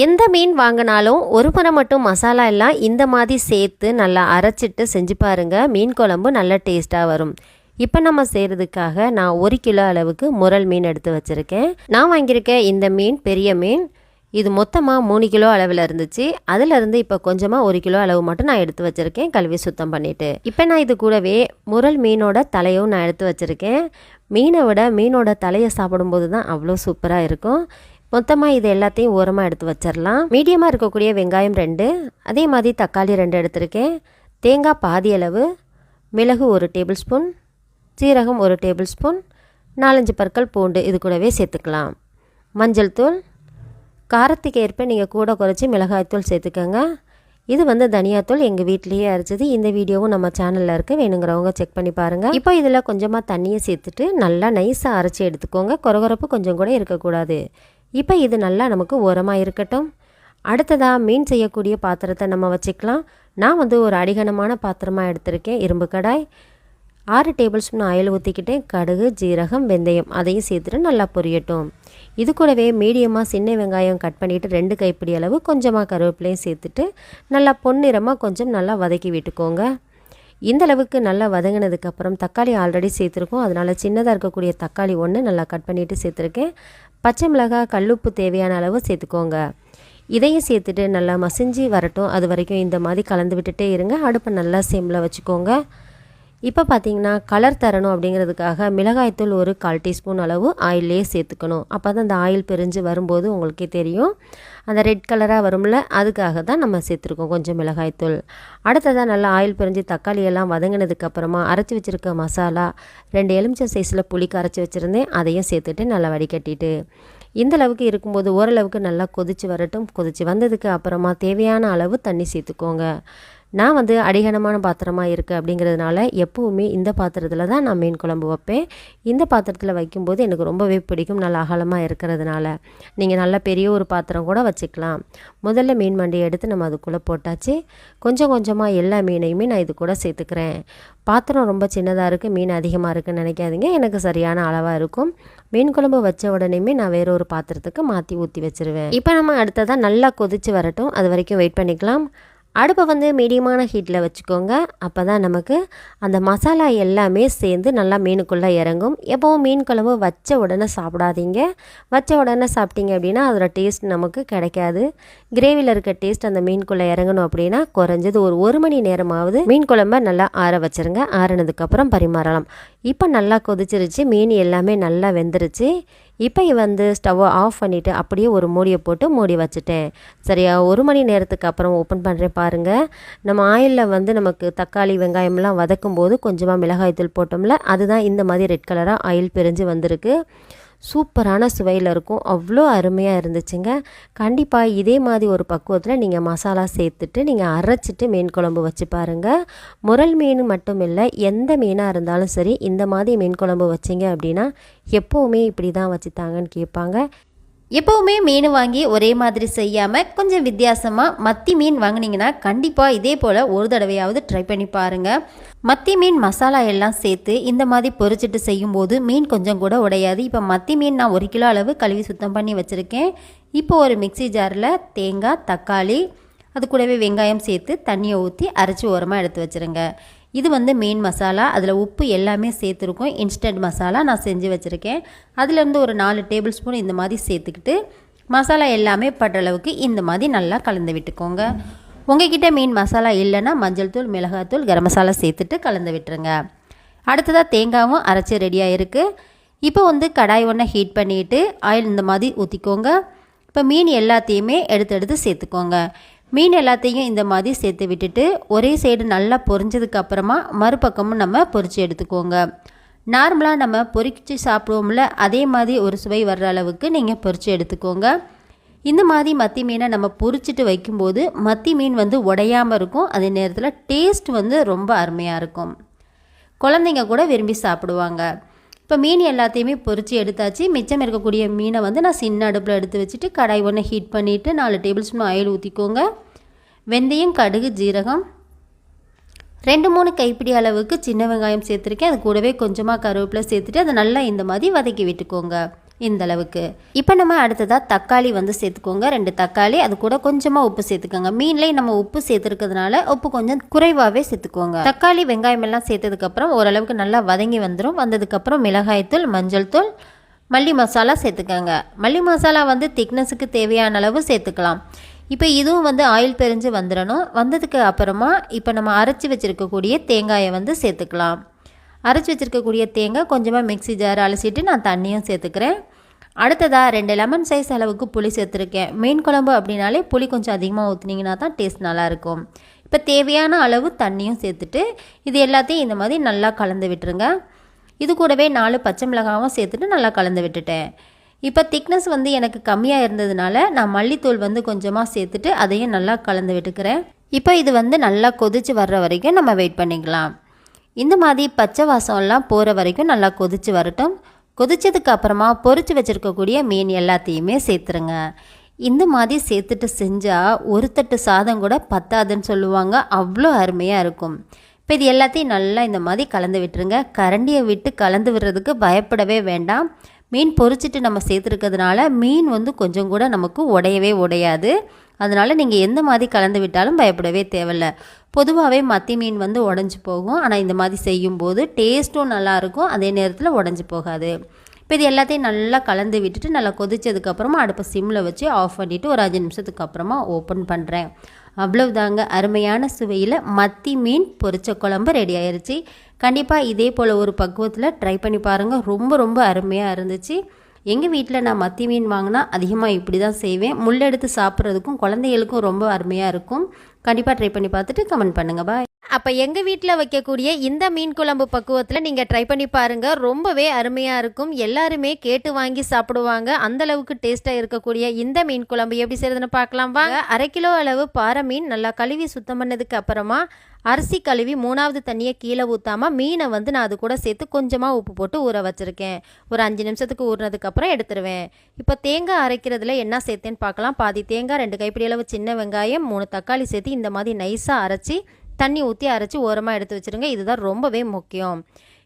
எந்த மீன் வாங்கினாலும் ஒரு முறை மட்டும் மசாலா எல்லாம் இந்த மாதிரி சேர்த்து நல்லா அரைச்சிட்டு செஞ்சு பாருங்கள் மீன் குழம்பு நல்ல டேஸ்ட்டாக வரும். இப்போ நம்ம செய்கிறதுக்காக நான் ஒரு கிலோ அளவுக்கு முரல் மீன் எடுத்து வச்சுருக்கேன். நான் வாங்கியிருக்க இந்த மீன் பெரிய மீன் இது மொத்தமாக மூணு கிலோ அளவில் இருந்துச்சு. அதிலிருந்து இப்போ கொஞ்சமாக ஒரு கிலோ அளவு மட்டும் நான் எடுத்து வச்சுருக்கேன் கழுவி சுத்தம் பண்ணிவிட்டு இப்போ நான் இது கூடவே முரல் மீனோட தலையும் நான் எடுத்து வச்சுருக்கேன். மீனை விட மீனோட தலையை சாப்பிடும்போது தான் அவ்வளோ சூப்பராக இருக்கும். மொத்தமாக இது எல்லாத்தையும் ஓரமாக எடுத்து வச்சிடலாம் மீடியமாக இருக்கக்கூடிய வெங்காயம் ரெண்டு அதே மாதிரி தக்காளி ரெண்டு எடுத்திருக்கேன். தேங்காய் பாதி அளவு மிளகு ஒரு டேபிள் ஸ்பூன் சீரகம் ஒரு டேபிள் ஸ்பூன் நாலஞ்சு பற்கள் பூண்டு இது கூடவே சேர்த்துக்கலாம். மஞ்சள் தூள் காரத்துக்கு ஏற்ப நீங்கள் கூட குறைச்சி மிளகாய்த்தூள் சேர்த்துக்கோங்க. இது வந்து தனியாத்தூள் எங்கள் வீட்லேயே அரைச்சது. இந்த வீடியோவும் நம்ம சேனலில் இருக்குது வேணுங்கிறவங்க செக் பண்ணி பாருங்கள் இப்போ இதில் கொஞ்சமாக தண்ணியை சேர்த்துட்டு நல்லா நைஸாக அரைச்சி எடுத்துக்கோங்க. குறகுறப்பு கொஞ்சம் கூட இருக்கக்கூடாது. இப்போ இது நல்லா நமக்கு உரமாக இருக்கட்டும். அடுத்ததாக மீன் செய்யக்கூடிய பாத்திரத்தை நம்ம வச்சுக்கலாம். நான் வந்து ஒரு அடிகனமான பாத்திரமாக எடுத்திருக்கேன். இரும்பு கடாய். ஆறு டேபிள் ஸ்பூன் ஆயில் ஊற்றிக்கிட்டேன் கடுகு ஜீரகம் வெந்தயம் அதையும் சேர்த்துட்டு நல்லா பொரியட்டும். இது கூடவே மீடியமாக சின்ன வெங்காயம் கட் பண்ணிவிட்டு ரெண்டு கைப்பிடி அளவு கொஞ்சமாக கருவேப்பிலையும் சேர்த்துட்டு நல்லா பொன்னிறமாக கொஞ்சம் நல்லா வதக்கி விட்டுக்கோங்க. இந்த அளவுக்கு நல்லா வதங்கினதுக்கப்புறம் தக்காளி ஆல்ரெடி சேர்த்துருக்கோம். அதனால் சின்னதாக இருக்கக்கூடிய தக்காளி ஒன்று நல்லா கட் பண்ணிவிட்டு சேர்த்துருக்கேன். பச்சை மிளகாய் கல்லுப்பு தேவையான அளவு சேர்த்துக்கோங்க. இதையும் சேர்த்துட்டு நல்லா மசிஞ்சு வரட்டும். அது வரைக்கும் இந்த மாதிரி கலந்து விட்டுட்டே இருங்க. அடுப்பை நல்லா சிம்மில் வச்சுக்கோங்க. இப்போ பார்த்தீங்கன்னா கலர் தரணும் அப்படிங்கிறதுக்காக மிளகாய்த்தூள் ஒரு கால் டீஸ்பூன் அளவு ஆயிலே சேர்த்துக்கணும். அப்போ தான் அந்த ஆயில் பிரிஞ்சு வரும்போது உங்களுக்கே தெரியும். அந்த ரெட் கலராக வரும்ல அதுக்காக தான் நம்ம சேர்த்துருக்கோம் கொஞ்சம் மிளகாய்த்தூள். அடுத்ததாக நல்லா ஆயில் பிரிஞ்சு தக்காளி எல்லாம் வதங்கினதுக்கப்புறமா அரைச்சி வச்சுருக்க மசாலா ரெண்டு எலுமிச்சம் சைஸில் புளிக்கு அரைச்சி வச்சுருந்தேன். அதையும் சேர்த்துட்டு நல்லா வடிகட்டிட்டு இந்த அளவுக்கு இருக்கும்போது ஓரளவுக்கு நல்லா கொதித்து வரட்டும். கொதித்து வந்ததுக்கு அப்புறமா தேவையான அளவு தண்ணி சேர்த்துக்கோங்க. நான் வந்து அடிகனமான பாத்திரமாக இருக்குது அப்படிங்கிறதுனால எப்போவுமே இந்த பாத்திரத்தில் தான் நான் மீன் குழம்பு வைப்பேன். இந்த பாத்திரத்தில் வைக்கும்போது எனக்கு ரொம்பவே பிடிக்கும். நல்லா அகலமாக இருக்கிறதுனால. நீங்கள் நல்ல பெரிய ஒரு பாத்திரம் கூட வச்சுக்கலாம். முதல்ல மீன் மண்டியை எடுத்து நம்ம அதுக்குள்ளே போட்டாச்சு. கொஞ்சம் கொஞ்சமாக எல்லா மீனையுமே நான் இது கூட சேர்த்துக்கிறேன். பாத்திரம் ரொம்ப சின்னதாக இருக்குது மீன் அதிகமாக இருக்குன்னு நினைக்காதீங்க. எனக்கு சரியான அளவாக இருக்கும். மீன் குழம்பு வச்ச உடனேயுமே நான் வேற ஒரு பாத்திரத்துக்கு மாற்றி ஊற்றி வச்சுருவேன். இப்போ நம்ம அடுத்ததாக நல்லா கொதித்து வரட்டும். அது வரைக்கும் வெயிட் பண்ணிக்கலாம். அடுப்பை வந்து மீடியமான ஹீட்டில் வச்சுக்கோங்க. அப்போ தான் நமக்கு அந்த மசாலா எல்லாமே சேர்ந்து நல்லா மீனுக்குள்ளே இறங்கும். எப்போவும் மீன் குழம்பு வச்ச உடனே சாப்பிடாதீங்க. வச்ச உடனே சாப்பிட்டீங்க அப்படின்னா அதோட டேஸ்ட் நமக்கு கிடைக்காது. கிரேவியில் இருக்க டேஸ்ட் அந்த மீனுக்குள்ளே இறங்கணும் அப்படின்னா குறைஞ்சது ஒரு ஒரு மணி நேரமாவது மீன் குழம்ப நல்லா ஆற வச்சுருங்க. ஆறினதுக்கப்புறம் பரிமாறலாம். இப்போ நல்லா கொதிச்சிருச்சு. மீன் எல்லாமே நல்லா வெந்துருச்சு. இப்போ வந்து ஸ்டவ்வை ஆஃப் பண்ணிவிட்டு அப்படியே ஒரு மூடியை போட்டு மூடி வச்சுட்டேன். சரியா ஒரு மணி நேரத்துக்கு அப்புறம் ஓப்பன் பண்ணுறேன் பாருங்கள் நம்ம ஆயிலில் வந்து நமக்கு தக்காளி வெங்காயம்லாம் வதக்கும் போது கொஞ்சமாக மிளகாய்த்தூள் போட்டோம்ல அதுதான் இந்த மாதிரி ரெட் கலராக ஆயில் பிரிஞ்சு வந்திருக்கு. சூப்பரான சுவையில் இருக்கும். அவ்வளோ அருமையாக இருந்துச்சுங்க. கண்டிப்பாக இதே மாதிரி ஒரு பக்குவத்தில் நீங்கள் மசாலா சேர்த்துட்டு நீங்கள் அரைச்சிட்டு மீன் குழம்பு வச்சு பாருங்கள் முரல் மீன் மட்டும் இல்லை எந்த மீனாக இருந்தாலும் சரி இந்த மாதிரி மீன் குழம்பு வச்சிங்க அப்படின்னா எப்போவுமே இப்படி தான் வச்சுத்தாங்கன்னு கேட்பாங்க. எப்போவுமே மீன் வாங்கி ஒரே மாதிரி செய்யாமல் கொஞ்சம் வித்தியாசமாக மத்தி மீன் வாங்கினீங்கன்னா கண்டிப்பாக இதே போல் ஒரு தடவையாவது ட்ரை பண்ணி பாருங்கள் மத்தி மீன் மசாலா எல்லாம் சேர்த்து இந்த மாதிரி பொரிச்சிட்டு செய்யும்போது மீன் கொஞ்சம் கூட உடையாது. இப்போ மத்தி மீன் நான் ஒரு கிலோ அளவு கழுவி சுத்தம் பண்ணி வச்சுருக்கேன். இப்போ ஒரு மிக்சி ஜாரில் தேங்காய் தக்காளி அது கூடவே வெங்காயம் சேர்த்து தண்ணியை ஊற்றி அரைச்சி ஓரமாக எடுத்து வச்சுருங்க. இது வந்து மெயின் மசாலா அதில் உப்பு எல்லாமே சேர்த்துருக்கோம். இன்ஸ்டன்ட் மசாலா நான் செஞ்சு வச்சுருக்கேன். அதுலேருந்து ஒரு நாலு டேபிள் ஸ்பூன் இந்த மாதிரி சேர்த்துக்கிட்டு மசாலா எல்லாமே படுற அளவுக்கு இந்த மாதிரி நல்லா கலந்து விட்டுக்கோங்க. உங்ககிட்ட மீன் மசாலா இல்லைன்னா மஞ்சள் தூள் மிளகாத்தூள் கரம் மசாலா சேர்த்துட்டு கலந்து விட்டுருங்க. அடுத்ததாக தேங்காயும் அரைச்சி ரெடியாக இருக்குது இப்போ வந்து கடாய் ஒன்றை ஹீட் பண்ணிவிட்டு ஆயில் இந்த மாதிரி ஊற்றிக்கோங்க இப்போ மீன் எல்லாத்தையுமே எடுத்து எடுத்து சேர்த்துக்கோங்க. மீன் எல்லாத்தையும் இந்த மாதிரி சேர்த்து விட்டுட்டு ஒரே சைடு நல்லா பொரிஞ்சதுக்கு அப்புறமா மறுபக்கமும் நம்ம பொரித்து எடுத்துக்கோங்க. நார்மலாக நம்ம பொரிச்சு சாப்பிடுவோம்ல அதே மாதிரி ஒரு சுவை வர்ற அளவுக்கு நீங்கள் பொரித்து எடுத்துக்கோங்க. இந்த மாதிரி மத்தி மீனை நம்ம பொரிச்சிட்டு வைக்கும்போது மத்தி மீன் வந்து உடையாமல் இருக்கும் அதே நேரத்தில் டேஸ்ட் வந்து ரொம்ப அருமையாக இருக்கும். குழந்தைங்க கூட விரும்பி சாப்பிடுவாங்க. இப்போ மீன் எல்லாத்தையுமே பொரித்து எடுத்தாச்சு. மிச்சம் இருக்கக்கூடிய மீனை வந்து நான் சின்ன அடுப்பில் எடுத்து வச்சுட்டு கடாய் ஒன்று ஹீட் பண்ணிவிட்டு நாலு டேபிள் ஸ்பூன் ஆயில் ஊற்றிக்கோங்க வெந்தயம் கடுகு ஜீரகம். ரெண்டு மூணு கைப்பிடி அளவுக்கு சின்ன வெங்காயம் சேர்த்துருக்கேன். அது கூடவே கொஞ்சமாக கருவேப்பிலை சேர்த்துட்டு அதை நல்லா இந்த மாதிரி வதக்கி விட்டுக்கோங்க. இந்த அளவுக்கு இப்போ நம்ம அடுத்ததாக தக்காளி வந்து சேர்த்துக்கோங்க. ரெண்டு தக்காளி அது கூட கொஞ்சமாக உப்பு சேர்த்துக்கோங்க. மீன்லேயே நம்ம உப்பு சேர்த்துருக்கிறதுனால உப்பு கொஞ்சம் குறைவாகவே சேர்த்துக்கோங்க. தக்காளி வெங்காயம் எல்லாம் சேர்த்ததுக்கப்புறம் ஓரளவுக்கு நல்லா வதங்கி வந்துடும் வந்ததுக்கப்புறம் மிளகாய்த்தூள் மஞ்சள் தூள் மல்லி மசாலா சேர்த்துக்கோங்க. மல்லி மசாலா வந்து திக்னஸுக்கு தேவையான அளவு சேர்த்துக்கலாம். இப்போ இதுவும் வந்து ஆயில் பிரிஞ்சு வந்துடணும் வந்ததுக்கு அப்புறமா இப்போ நம்ம அரைச்சி வச்சுருக்கக்கூடிய தேங்காயை வந்து சேர்த்துக்கலாம். அரைச்சி வச்சுருக்கக்கூடிய தேங்காய் கொஞ்சமாக மிக்ஸி ஜார் அலசிட்டு நான் தண்ணியும் சேர்த்துக்கிறேன். அடுத்ததாக ரெண்டு லெமன் சைஸ் அளவுக்கு புளி சேர்த்துருக்கேன். மீன் குழம்பு அப்படின்னாலே புளி கொஞ்சம் அதிகமாக ஊற்றுனீங்கன்னா தான் டேஸ்ட் நல்லாயிருக்கும் இப்போ தேவையான அளவு தண்ணியும் சேர்த்துட்டு இது எல்லாத்தையும் இந்த மாதிரி நல்லா கலந்து விட்டுருங்க. இது கூடவே நாலு பச்சை மிளகாவும் சேர்த்துட்டு நல்லா கலந்து விட்டுட்டேன். இப்போ திக்னஸ் வந்து எனக்கு கம்மியாக இருந்ததுனால நான் மல்லித்தூள் வந்து கொஞ்சமாக சேர்த்துட்டு அதையும் நல்லா கலந்து விட்டுக்கிறேன். இப்போ இது வந்து நல்லா கொதிச்சு வர்ற வரைக்கும் நம்ம வெயிட் பண்ணிக்கலாம். இந்த மாதிரி பச்சை வாசம்லாம் போகிற வரைக்கும் நல்லா கொதிச்சு வரட்டும். கொதிச்சதுக்கு அப்புறமா பொறிச்சு வச்சுருக்கக்கூடிய மீன் எல்லாத்தையுமே சேர்த்துருங்க. இந்த மாதிரி சேர்த்துட்டு செஞ்சால் ஒரு தட்டு சாதம் கூட பத்தாதுன்னு சொல்லுவாங்க. அவ்வளோ அருமையாக இருக்கும். இப்போ இது எல்லாத்தையும் நல்லா இந்த மாதிரி கலந்து விட்டுருங்க. கரண்டியை விட்டு கலந்து விடுறதுக்கு பயப்படவே வேண்டாம். மீன் பொறிச்சிட்டு நம்ம சேர்த்துருக்கிறதுனால மீன் வந்து கொஞ்சம் கூட நமக்கு உடையவே உடையாது. அதனால் நீங்கள் எந்த மாதிரி கலந்து விட்டாலும் பயப்படவே தேவையில்ல. பொதுவாகவே மத்தி மீன் வந்து உடஞ்சி போகும். ஆனால் இந்த மாதிரி செய்யும்போது டேஸ்ட்டும் நல்லாயிருக்கும் அதே நேரத்தில் உடஞ்சி போகாது. இப்போ இது எல்லாத்தையும் நல்லா கலந்து விட்டுட்டு நல்லா கொதிச்சதுக்கப்புறமா அடுப்பை சிம்மில் வச்சு ஆஃப் பண்ணிவிட்டு ஒரு அஞ்சு நிமிஷத்துக்கு அப்புறமா ஓப்பன் பண்ணுறேன் அவ்வளவுதாங்க. அருமையான சுவையில் மத்தி மீன் பொரிச்ச குழம்பு ரெடி ஆயிடுச்சு கண்டிப்பாக இதே போல் ஒரு பக்குவத்தில் ட்ரை பண்ணி பாருங்கள் ரொம்ப ரொம்ப அருமையாக இருந்துச்சு. எங்கள் வீட்டில் நான் மத்தி மீன் வாங்கினா அதிகமாக இப்படி தான் செய்வேன் முள்ளெடுத்து சாப்பிட்றதுக்கும் குழந்தைகளுக்கும் ரொம்ப அருமையாக இருக்கும். கண்டிப்பாக ட்ரை பண்ணி பார்த்துட்டு கமெண்ட் பண்ணுங்கள் பாய் அப்போ எங்கள் வீட்டில் வைக்கக்கூடிய இந்த மீன் குழம்பு பக்குவத்தில் நீங்கள் ட்ரை பண்ணி பாருங்கள் ரொம்பவே அருமையாக இருக்கும். எல்லாருமே கேட்டு வாங்கி சாப்பிடுவாங்க. அந்த அளவுக்கு டேஸ்ட்டாக இருக்கக்கூடிய இந்த மீன் குழம்பு எப்படி செய்யறதுன்னு பார்க்கலாம். வாங்க. அரை கிலோ அளவு பாறை மீன் நல்லா கழுவி சுத்தம் பண்ணதுக்கு அப்புறமா அரிசி கழுவி மூணாவது தண்ணியை கீழே ஊற்றாமல் மீனை வந்து நான் அது கூட சேர்த்து கொஞ்சமாக உப்பு போட்டு ஊற வச்சுருக்கேன். ஒரு அஞ்சு நிமிஷத்துக்கு ஊறினதுக்கப்புறம் எடுத்துருவேன். இப்போ தேங்காய் அரைக்கிறதுல என்ன சேர்த்தேன்னு பார்க்கலாம். பாதி தேங்காய் ரெண்டு கைப்பிடி அளவு சின்ன வெங்காயம் மூணு தக்காளி சேர்த்து இந்த மாதிரி நைஸாக அரைச்சி தண்ணி ஊற்றி அரைச்சி ஓரமாக எடுத்து வச்சுருங்க. இதுதான் ரொம்பவே முக்கியம்.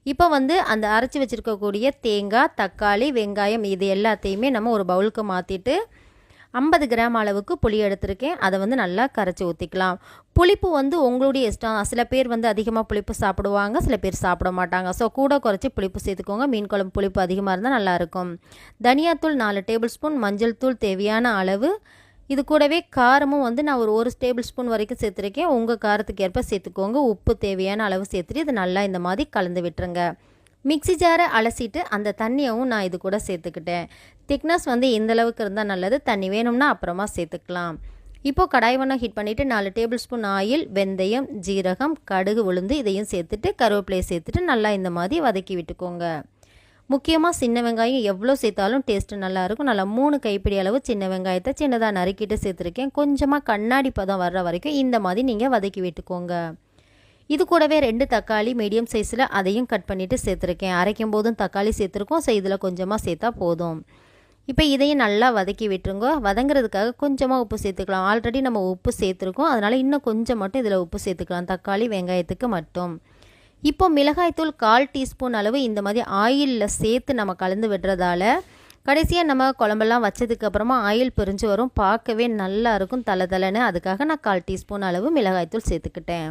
இப்போ வந்து அந்த அரைச்சி வச்சுருக்கக்கூடிய தேங்காய் தக்காளி வெங்காயம் இது எல்லாத்தையுமே நம்ம ஒரு பவுலுக்கு மாற்றிட்டு ஐம்பது கிராம் அளவுக்கு புளி எடுத்திருக்கேன். அதை வந்து நல்லா கரைச்சி ஊற்றிக்கலாம் புளிப்பு வந்து உங்களுடைய இஷ்டம். சில பேர் வந்து அதிகமாக புளிப்பு சாப்பிடுவாங்க சில பேர் சாப்பிட மாட்டாங்க. ஸோ கூட குறைச்சி புளிப்பு சேர்த்துக்கோங்க. மீன் குழம்பு புளிப்பு அதிகமாக இருந்தால் நல்லாயிருக்கும் தனியாத்தூள் நாலு டேபிள் ஸ்பூன். மஞ்சள் தூள் தேவையான அளவு. இது கூடவே காரமும் வந்து நான் ஒரு ஒரு டேபிள் ஸ்பூன் வரைக்கும் சேர்த்துருக்கேன். உங்கள் காரத்துக்கு ஏற்ப சேர்த்துக்கோங்க. உப்பு தேவையான அளவு சேர்த்துட்டு இது நல்லா இந்த மாதிரி கலந்து விட்டுருங்க. மிக்ஸி ஜாரை அலசிட்டு அந்த தண்ணியவும் நான் இது கூட சேர்த்துக்கிட்டேன். திக்னஸ் வந்து இந்த அளவுக்கு இருந்தால் நல்லது. தண்ணி வேணும்னா அப்புறமா சேர்த்துக்கலாம். இப்போது கடாய் வண்ணம் ஹீட் பண்ணிவிட்டு நாலு டேபிள் ஸ்பூன் ஆயில் வெந்தயம் ஜீரகம் கடுகு உளுந்து இதையும் சேர்த்துட்டு கருவேப்பிலையை சேர்த்துட்டு நல்லா இந்த மாதிரி வதக்கி விட்டுக்கோங்க. முக்கியமாக சின்ன வெங்காயம் எவ்வளோ சேர்த்தாலும் டேஸ்ட்டு நல்லாயிருக்கும் நல்லா மூணு கைப்பிடி அளவு சின்ன வெங்காயத்தை சின்னதாக நறுக்கிட்டு சேர்த்துருக்கேன். கொஞ்சமாக கண்ணாடி பதம் வர்ற வரைக்கும் இந்த மாதிரி நீங்கள் வதக்கி விட்டுக்கோங்க. இது கூடவே ரெண்டு தக்காளி மீடியம் சைஸில் அதையும் கட் பண்ணிவிட்டு சேர்த்துருக்கேன். அரைக்கும் போதும் தக்காளி சேர்த்துருக்கோம். ஸோ இதில் கொஞ்சமாக சேர்த்தா போதும். இப்போ இதையும் நல்லா வதக்கி விட்டுருங்க. வதங்குறதுக்காக கொஞ்சமாக உப்பு சேர்த்துக்கலாம். ஆல்ரெடி நம்ம உப்பு சேர்த்துருக்கோம். அதனால் இன்னும் கொஞ்சம் மட்டும் இதில் உப்பு சேர்த்துக்கலாம். தக்காளி வெங்காயத்துக்கு மட்டும். இப்போ மிளகாய்த்தூள் கால் டீஸ்பூன் அளவு இந்த மாதிரி ஆயிலில் சேர்த்து நம்ம கலந்து விடுறதால கடைசியாக நம்ம குழம்பெல்லாம் வச்சதுக்கப்புறமா ஆயில் பிரிஞ்சு வரும். பார்க்கவே நல்லா இருக்கும். தலை தலைன்னு. அதுக்காக நான் கால் டீஸ்பூன் அளவு மிளகாய்த்தூள் சேர்த்துக்கிட்டேன்.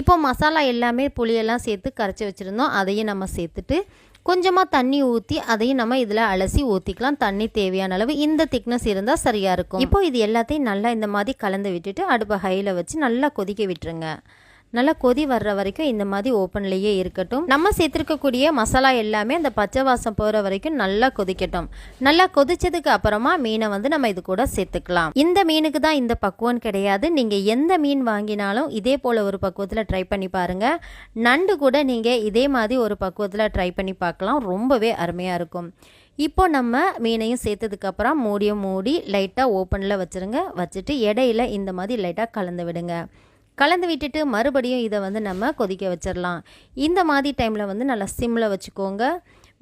இப்போ மசாலா எல்லாமே புளியெல்லாம் சேர்த்து கரைச்சி வச்சுருந்தோம். அதையும் நம்ம சேர்த்துட்டு கொஞ்சமாக தண்ணி ஊற்றி அதையும் நம்ம இதில் அலசி ஊற்றிக்கலாம் தண்ணி தேவையான அளவு இந்த திக்னஸ் இருந்தால் சரியாக இருக்கும். இப்போ இது எல்லாத்தையும் நல்லா இந்த மாதிரி கலந்து விட்டுட்டு அடுப்பை ஹையில் வச்சு நல்லா கொதிக்க விட்டுருங்க. நல்லா கொதி வர்ற வரைக்கும் இந்த மாதிரி ஓப்பன்லேயே இருக்கட்டும். நம்ம சேர்த்துருக்கக்கூடிய மசாலா எல்லாமே அந்த பச்சை வாசம் போகிற வரைக்கும் நல்லா கொதிக்கட்டும். நல்லா கொதிச்சதுக்கு அப்புறமா மீனை வந்து நம்ம இது கூட சேர்த்துக்கலாம். இந்த மீனுக்கு தான் இந்த பக்குவம் கிடையாது. நீங்கள் எந்த மீன் வாங்கினாலும் இதே போல் ஒரு பக்குவத்தில் ட்ரை பண்ணி பாருங்கள் நண்டு கூட நீங்கள் இதே மாதிரி ஒரு பக்குவத்தில் ட்ரை பண்ணி பார்க்கலாம். ரொம்பவே அருமையாக இருக்கும். இப்போ நம்ம மீனையும் சேர்த்ததுக்கப்புறம் மூடியும் மூடி லைட்டாக ஓப்பனில் வச்சுருங்க. வச்சுட்டு இடையில இந்த மாதிரி லைட்டாக கலந்து விடுங்க. கலந்து விட்டுட்டு மறுபடியும் இதை வந்து நம்ம கொதிக்க வச்சிடலாம் இந்த மாதிரி டைமில் வந்து நல்லா சிம்மில் வச்சுக்கோங்க.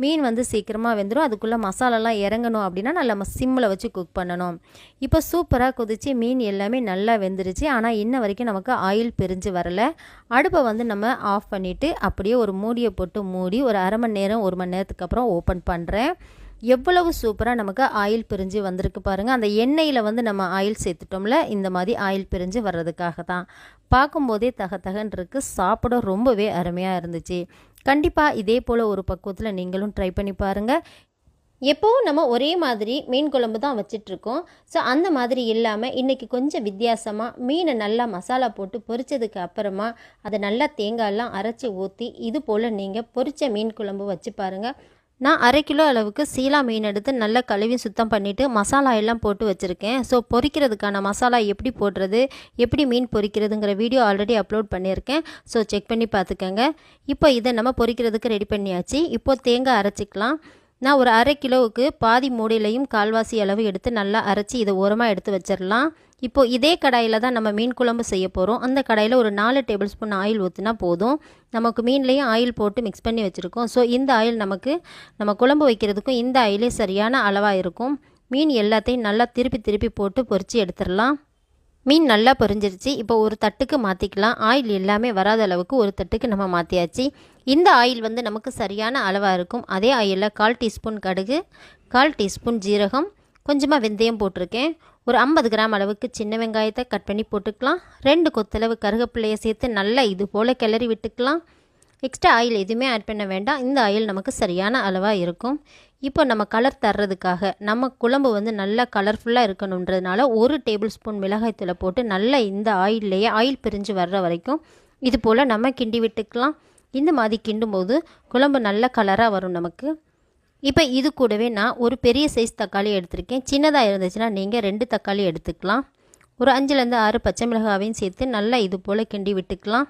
மீன் வந்து சீக்கிரமாக வெந்துடும் அதுக்குள்ளே மசாலாலாம் இறங்கணும் அப்படின்னா நல்லா சிம்மில் வச்சு குக் பண்ணணும். இப்போ சூப்பராக கொதித்து மீன் எல்லாமே நல்லா வெந்துருச்சு. ஆனால் இன்ன வரைக்கும் நமக்கு ஆயில் பிரிஞ்சு வரலை. அடுப்பை வந்து நம்ம ஆஃப் பண்ணிவிட்டு அப்படியே ஒரு மூடியை போட்டு மூடி ஒரு அரை மணி நேரம் ஒரு மணி நேரத்துக்கு அப்புறம் ஓப்பன் பண்ணுறேன் எவ்வளவு சூப்பராக நமக்கு ஆயில் பிரிஞ்சு வந்திருக்கு பாருங்கள் அந்த எண்ணெயில் வந்து நம்ம ஆயில் சேர்த்துட்டோம்ல இந்த மாதிரி ஆயில் பிரிஞ்சு வர்றதுக்காக தான் பார்க்கும்போதே தக தகன் இருக்கு சாப்பிட ரொம்பவே அருமையாக இருந்துச்சு. கண்டிப்பாக இதே போல் ஒரு பக்குவத்தில் நீங்களும் ட்ரை பண்ணி பாருங்கள் எப்போவும் நம்ம ஒரே மாதிரி மீன் குழம்பு தான் வச்சிட்ருக்கோம். ஸோ அந்த மாதிரி இல்லாமல் இன்றைக்கி கொஞ்சம் வித்தியாசமாக மீனை நல்லா மசாலா போட்டு பொரிச்சதுக்கு அப்புறமா அதை நல்லா தேங்காயெல்லாம் அரைச்சி ஊற்றி இது போல் நீங்கள் பொரித்த மீன் குழம்பு வச்சு பாருங்கள் நான் அரை கிலோ அளவுக்கு சீலா மீன் எடுத்து நல்லா கழுவி சுத்தம் பண்ணிவிட்டு மசாலா எல்லாம் போட்டு வச்சுருக்கேன். ஸோ பொரிக்கிறதுக்கான மசாலா எப்படி போடுறது எப்படி மீன் பொரிக்கிறதுங்கிற வீடியோ ஆல்ரெடி அப்லோட் பண்ணியிருக்கேன். ஸோ செக் பண்ணி பார்த்துக்கோங்க. இப்போ இதை நம்ம பொரிக்கிறதுக்கு ரெடி பண்ணியாச்சு. இப்போ தேங்காய் அரைச்சிக்கலாம். நான் ஒரு அரை கிலோவுக்கு பாதி மூடிலையும் கால்வாசி அளவு எடுத்து நல்லா அரைச்சி இதை ஓரமாக எடுத்து வச்சிடலாம் இப்போது இதே கடாயில் தான் நம்ம மீன் குழம்பு செய்ய போகிறோம் அந்த கடாயில் ஒரு நாலு டேபிள் ஸ்பூன் ஆயில் ஊற்றினா போதும். நமக்கு மீன்லேயும் ஆயில் போட்டு மிக்ஸ் பண்ணி வச்சுருக்கோம். ஸோ இந்த ஆயில் நமக்கு நம்ம குழம்பு வைக்கிறதுக்கும் இந்த ஆயிலே சரியான அளவாக இருக்கும். மீன் எல்லாத்தையும் நல்லா திருப்பி திருப்பி போட்டு பொறிச்சு எடுத்துடலாம் மீன் நல்லா பொரிஞ்சிருச்சு. இப்போ ஒரு தட்டுக்கு மாற்றிக்கலாம் ஆயில் எல்லாமே வராத அளவுக்கு ஒரு தட்டுக்கு நம்ம மாற்றியாச்சு இந்த ஆயில் வந்து நமக்கு சரியான அளவாக இருக்கும். அதே ஆயிலில் கால் டீஸ்பூன் கடுகு கால் டீஸ்பூன் ஜீரகம் கொஞ்சமாக வெந்தயம் போட்டிருக்கேன். ஒரு ஐம்பது கிராம் அளவுக்கு சின்ன வெங்காயத்தை கட் பண்ணி போட்டுக்கலாம். ரெண்டு கொத்தளவு கருகப்பிள்ளையை சேர்த்து நல்லா இது போல் கிளறி விட்டுக்கலாம். எக்ஸ்ட்ரா ஆயில் எதுவுமே ஆட் பண்ண வேண்டாம். இந்த ஆயில் நமக்கு சரியான அளவாக இருக்கும். இப்போ நம்ம கலர் தர்றதுக்காக நம்ம குழம்பு வந்து நல்லா கலர்ஃபுல்லாக இருக்கணுன்றதுனால ஒரு டேபிள் ஸ்பூன் மிளகாய்த்தூளை போட்டு நல்லா இந்த ஆயில்லையே ஆயில் பிரிஞ்சு வர்ற வரைக்கும் இது போல் நம்ம கிண்டி விட்டுக்கலாம். இந்த மாதிரி கிண்டும்போது குழம்பு நல்ல கலராக வரும் நமக்கு. இப்போ இது கூடவே நான் ஒரு பெரிய சைஸ் தக்காளி எடுத்திருக்கேன். சின்னதாக இருந்துச்சுன்னா நீங்கள் ரெண்டு தக்காளி எடுத்துக்கலாம். ஒரு அஞ்சுலேருந்து ஆறு பச்சை மிளகாவையும் சேர்த்து நல்லா இது போல் கிண்டி விட்டுக்கலாம்.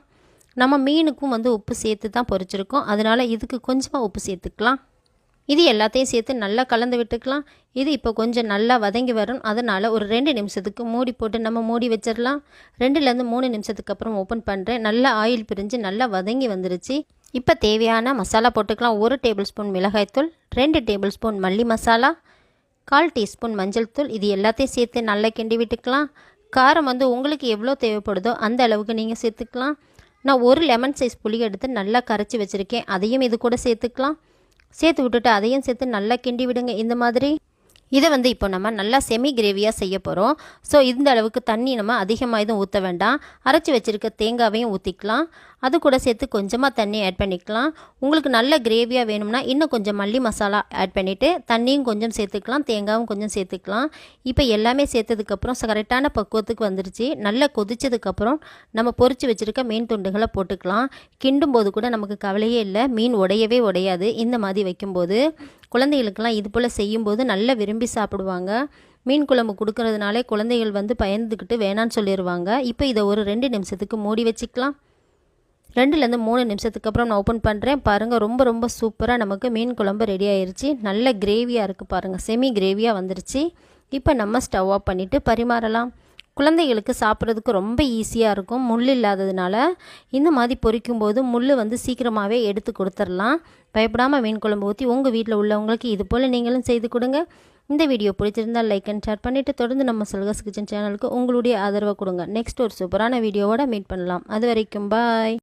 நம்ம மீனுக்கும் வந்து உப்பு சேர்த்து தான் பொரிச்சிருக்கோம். அதனால் இதுக்கு கொஞ்சமாக உப்பு சேர்த்துக்கலாம். இது எல்லாத்தையும் சேர்த்து நல்லா கலந்து விட்டுக்கலாம். இது இப்போ கொஞ்சம் நல்லா வதங்கி வரும் அதனால் ஒரு ரெண்டு நிமிஷத்துக்கு மூடி போட்டு நம்ம மூடி வச்சிடலாம். ரெண்டுலேருந்து மூணு நிமிஷத்துக்கு அப்புறம் ஓப்பன் பண்ணுறேன் நல்லா ஆயில் பிரிஞ்சு நல்லா வதங்கி வந்துருச்சு. இப்போ தேவையான மசாலா போட்டுக்கலாம். ஒரு டேபிள் ஸ்பூன் மிளகாய்த்தூள் ரெண்டு டேபிள் ஸ்பூன் மல்லி மசாலா கால் டீஸ்பூன் மஞ்சள் தூள். இது எல்லாத்தையும் சேர்த்து நல்லா கிண்டி விட்டுக்கலாம். காரம் வந்து உங்களுக்கு எவ்வளோ தேவைப்படுதோ அந்த அளவுக்கு நீங்கள் சேர்த்துக்கலாம். நான் ஒரு லெமன் சைஸ் புளி எடுத்து நல்லா கரைச்சி வச்சுருக்கேன். அதையும் இது கூட சேர்த்துக்கலாம். சேர்த்து விட்டுட்டு அதையும் சேர்த்து நல்லா கிண்டி விடுங்க. இந்த மாதிரி இதை வந்து இப்போ நம்ம நல்லா செமி கிரேவியாக செய்ய போகிறோம் ஸோ இந்த அளவுக்கு தண்ணி நம்ம அதிகமாக எதுவும் ஊற்ற வேண்டாம். அரைச்சி வச்சுருக்க தேங்காவையும் ஊற்றிக்கலாம் அது கூட சேர்த்து கொஞ்சமாக தண்ணி ஆட் பண்ணிக்கலாம். உங்களுக்கு நல்ல கிரேவியாக வேணும்னா இன்னும் கொஞ்சம் மல்லி மசாலா ஆட் பண்ணிவிட்டு தண்ணியும் கொஞ்சம் சேர்த்துக்கலாம் தேங்காயும் கொஞ்சம் சேர்த்துக்கலாம். இப்போ எல்லாமே சேர்த்ததுக்கப்புறம் கரெக்டான பக்குவத்துக்கு வந்துருச்சு. நல்லா கொதிச்சதுக்கப்புறம் நம்ம பொறிச்சு வச்சுருக்க மீன் துண்டுகளை போட்டுக்கலாம். கிண்டும் போது கூட நமக்கு கவலையே இல்லை. மீன் உடையவே உடையாது. இந்த மாதிரி வைக்கும்போது குழந்தைகளுக்கெல்லாம் இது போல் செய்யும்போது நல்லா விரும்பி சாப்பிடுவாங்க. மீன் குழம்பு கொடுக்கறதுனாலே குழந்தைகள் வந்து பயந்துக்கிட்டு வேணான்னு சொல்லிடுவாங்க இப்போ இதை ஒரு ரெண்டு நிமிஷத்துக்கு மூடி வச்சுக்கலாம். ரெண்டுலேருந்து மூணு நிமிஷத்துக்கு அப்புறம் நான் ஓப்பன் பண்ணுறேன் பாருங்கள் ரொம்ப ரொம்ப சூப்பராக நமக்கு மீன் குழம்பு ரெடி ஆயிடுச்சு நல்ல கிரேவியாக இருக்குது பாருங்கள் செமி கிரேவியாக வந்துருச்சு. இப்போ நம்ம ஸ்டவ் ஆஃப் பண்ணிவிட்டு பரிமாறலாம். குழந்தைகளுக்கு சாப்பிட்றதுக்கு ரொம்ப ஈஸியாக இருக்கும். முள் இல்லாததுனால இந்த மாதிரி பொரிக்கும்போது முள் வந்து சீக்கிரமாகவே எடுத்து கொடுத்துடலாம். பயப்படாமல் மீன் குழம்பு ஊற்றி உங்கள் வீட்டில் உள்ளவங்களுக்கு இது போல் நீங்களும் செய்து கொடுங்க. இந்த வீடியோ பிடிச்சிருந்தால் லைக் அண்ட் ஷேர் பண்ணிவிட்டு தொடர்ந்து நம்ம செல்கஸ் கிச்சன் சேனலுக்கு உங்களுடைய ஆதரவை கொடுங்க. நெக்ஸ்ட் ஒரு சூப்பரான வீடியோவோட மீட் பண்ணலாம். அது வரைக்கும் பாய்